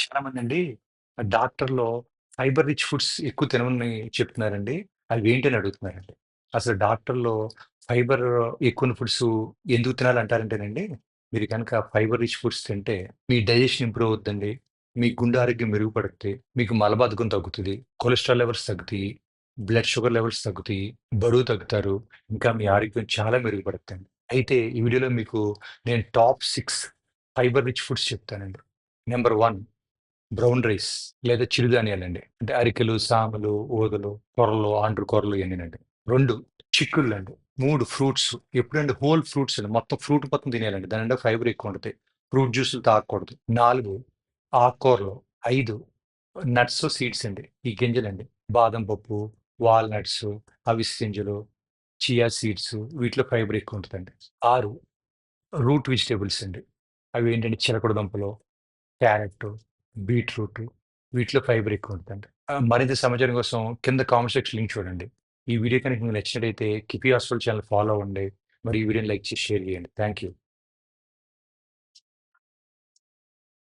చాలామంది అండి డాక్టర్‌లో fibre rich foods ఎక్కువ తినమని చెప్తున్నారండి. అవేంటని అడుగుతున్నారండి. అసలు డాక్టర్‌లో ఫైబర్ ఎక్కువున్న ఫుడ్స్ ఎందుకు తినాలంటారంటేనండి, మీరు గనక ఫైబర్ రిచ్ ఫుడ్స్ తింటే మీ డైజెషన్ ఇంప్రూవ్ అవుద్దండి. మీ గుండె ఆరోగ్యం మెరుగుపడుద్ది. మీకు మలబద్ధకం తగ్గుతది. కొలెస్ట్రాల్ లెవెల్స్ తగ్గుతాయి. బ్లడ్ షుగర్ లెవెల్స్ తగ్గుతాయి. బరువు తగ్గుతారు. ఇంకా మీ ఆరోగ్యం చాలా మెరుగుపడుద్దండి. అయితే ఈ వీడియోలో మీకు నేను టాప్ 6 ఫైబర్ రిచ్ ఫుడ్స్ చెప్తానండి. నెంబర్ వన్ బ్రౌన్ రైస్ లేదా చిరుధాన్యాలండి. అంటే అరికెలు, సామలు, ఊదలు, కొరలు ఆండ్రు కొరలు ఇవన్నీనండి రెండు చిక్కుళ్ళు అండి మూడు ఫ్రూట్స్. ఎప్పుడంటే హోల్ ఫ్రూట్స్ అండి. మొత్తం ఫ్రూట్ మొత్తం తినేయాలండి. దాని ఫైబర్ ఫైబర్ ఉంటుంది ఫ్రూట్ జ్యూసులు తాగకూడదు. నాలుగు ఆకుకూరలు. ఐదు నట్స్, సీడ్స్ అండి. ఈ గింజలండి. బాదం పప్పు, వాల్‌నట్స్, అవిస్ గింజలు, చియా సీడ్స్ వీటిలో ఫైబర్ ఎక్కువ ఉంటుందండి ఆరు రూట్ వెజిటేబుల్స్ అండి. అవి చిలకడ దుంపలు, క్యారెట్టు, బీట్రూటు వీటిలో ఫైబర్ ఎక్కువుంటదండి. ఆహ్, మరింత సమాచారం కోసం కింద కామెంట్ సెక్షన్ లింక్ చూడండి. ఈ వీడియో కనుక మీకు నచ్చినట్టయితే కిపీ హాస్పిటల్ ఛానెల్ ఫాలో అవ్వండి. మరియు ఈ వీడియోని లైక్ చేసి షేర్ చేయండి. Thank you.